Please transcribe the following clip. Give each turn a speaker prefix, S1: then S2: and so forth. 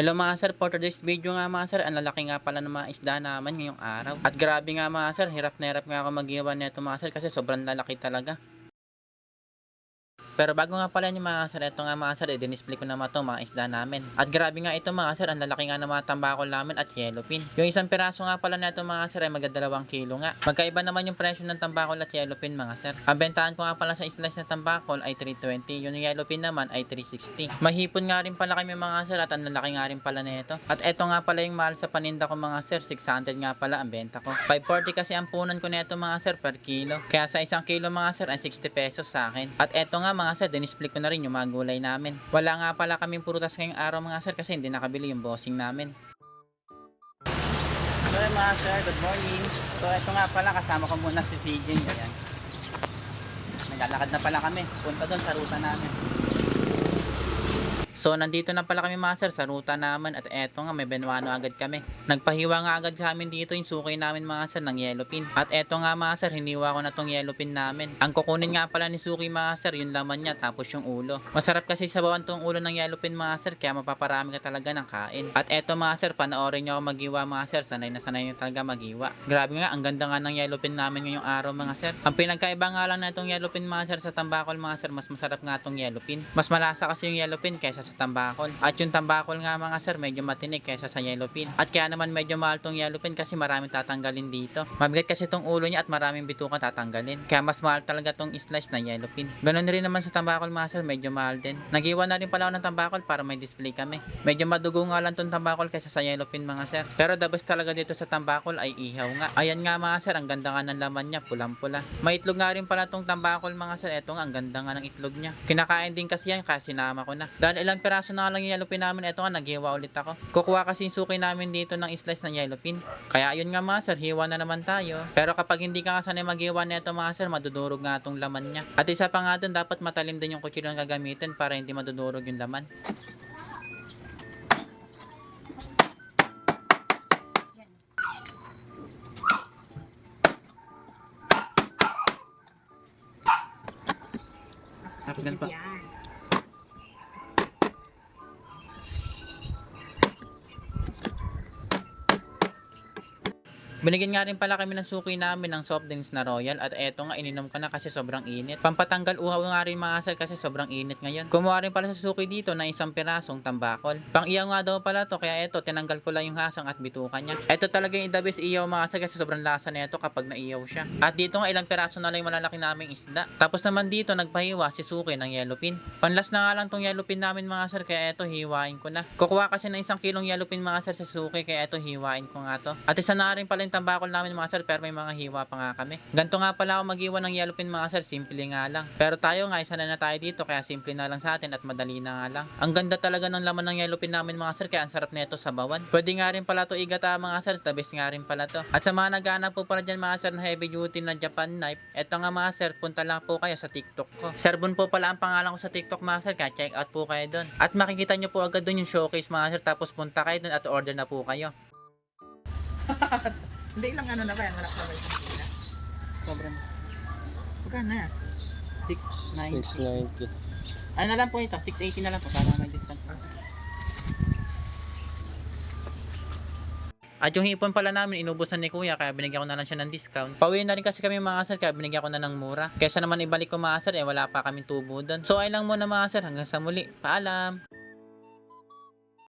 S1: Hello mga sir, for today's video nga mga sir, ang lalaki nga pala ng mga isda naman ngayong araw. At grabe nga mga sir, hirap na hirap nga ako mag-iwan nito mga sir kasi sobrang lalaki talaga. Pero bago nga pala yung mga sir, ito nga mga sir, i-display ko naman ito mga isda namin. At grabe nga ito mga sir, ang lalaki nga ng mga tambakol namin at yellowfin. Yung isang piraso nga pala na ito mga sir ay magdadalawang kilo nga. Magkaiba naman yung presyo ng tambakol at yellowfin mga sir. Ang bentahan ko nga pala sa slice na tambakol ay 320, yung yellowfin naman ay 360. Mahipon nga rin pala kami mga sir at ang lalaki nga rin pala nito. At ito nga pala yung mahal sa paninda ko mga sir, 600 nga pala ang benta ko. 540 kasi ang punan ko nito mga sir per kilo. Kaya sa isang kilo mga sir ay 60 pesos sa akin. At ito nga mga sir, dinisplay ko na rin yung mga gulay namin. Wala nga pala kaming prutas ngayong araw mga sir kasi hindi nakabili yung bossing namin. So mga sir, good morning. So ito nga pala, kasama ko muna si CJ. Ayan. Naglalakad na pala kami. Punta doon sa ruta namin. So nandito na pala kami mga sir sa ruta namin at eto nga may benwano agad kami. Nagpahiwa nga agad kami dito yung suki namin mga sir ng yellow pin. At eto nga mga sir hiniwa ko na tong yellow pin namin. Ang kukunin nga pala ni suki mga sir yung laman niya tapos yung ulo. Masarap kasi sabawan tong ulo ng yellow pin mga sir kaya mapaparami ka talaga ng kain. At eto mga sir panoorin niyo ako magiwa mga sir sanay na sanay na talaga magiwa. Grabe nga ang ganda nga ng yellow pin namin ngayong araw mga sir. Ang pinagkaiba nga lang na itong yellow pin mga sir sa tambakol mga sir mas masarap nga tong yellow pin. Mas malasa kasi yung yellow pin kaysa sa tambakol. At yung tambakol nga mga sir medyo matinik kaysa sa yellow pin. At kaya naman medyo mahal tong yellow pin kasi maraming tatanggalin dito. Mabigat kasi tong ulo niya at maraming bitukan tatanggalin. Kaya mas mahal talaga tong slice na yellow pin. Ganun rin naman sa tambakol mga sir medyo mahal din. Nagiwan na rin pala ako ng tambakol para may display kami. Medyo madugo nga lang tong tambakol kaysa sa yellow pin mga sir. Pero the best talaga dito sa tambakol ay ihaw nga. Ayan nga mga sir, ang ganda nga ng laman niya, pulang-pula. May itlog nga rin pala tong tambakol mga sir. Eto nga, ang ganda nga ng itlog niya. Kinakain din kasi yan kasi sinama ko na. Dahil ilang piraso na lang yung yellow pin namin, eto nga, naghiwa ulit ako. Kukuha kasi yung suki namin dito ng slice ng yellow pin. Kaya yun nga mga sir, hiwa na naman tayo. Pero kapag hindi ka nga sanay maghiwa nito mga sir, madudurog nga tong laman niya. At isa pa nga dun, dapat matalim din yung kutsilyo na gagamitin para hindi madudurog yung laman. Sakit pa. Binigyan nga rin pala kami ng suki namin ng soft drinks na royal at eto nga ininom ko na kasi sobrang init. Pampatanggal uhaw nga rin mga sir kasi sobrang init ngayon. Kumuha rin pala sa suki dito ng isang pirasong tambakol. Pang iyaw nga daw pala to kaya eto tinanggal ko lang yung hasang at bitukan niya. Eto talaga yung the best iyaw mga sir kasi sobrang lasa na ito kapag naiyaw siya. At dito nga ilang piraso na lang yung malalaki naming isda. Tapos naman dito nagpahiwa si suki ng yellow pin. Panlas na nga lang tong yellow pin namin mga sir kaya eto hiwain ko na. Kukuha kasi ng isang kilong yellow pin mga sir sa suki kaya eto hiwain ko nga to. At isa na rin pala yung tambakol namin mga sir pero may mga hiwa pa nga kami. Ganto nga pala ako mag-iwan ng yellow pin mga sir, simple nga lang. Pero tayo nga isa na na tayo dito kaya simple na lang sa atin at madali na nga lang. Ang ganda talaga ng laman ng yellow pin namin mga sir kaya ang sarap nito sa bawan. Pwede nga rin pala to igata mga sir, the best nga rin pala to. At sa mga naghahanap po pala dyan mga sir na heavy duty na Japan knife, eto nga mga sir, punta lang po kayo sa TikTok ko. Serbon po pala ang pangalan ko sa TikTok mga sir, kaya check out po kayo doon. At makikita nyo po agad doon yung showcase mga sir, tapos punta kayo doon at order na po kayo.
S2: Hindi lang ano na ba yan, malak na ba yung sila?
S1: Sobrang
S2: Magkano na yan?
S1: 690.
S3: 690.
S1: Ano na lang po ito? 680 na lang po para may discount. At yung hipon pala namin, inubusan ni kuya kaya binigyan ko na lang siya ng discount. Pauwi na rin kasi kami mga sir kaya binigyan ko na ng mura. Kesa naman ibalik ko mga sir eh wala pa kaming tubo doon. So ay lang muna mga sir hanggang sa muli. Paalam!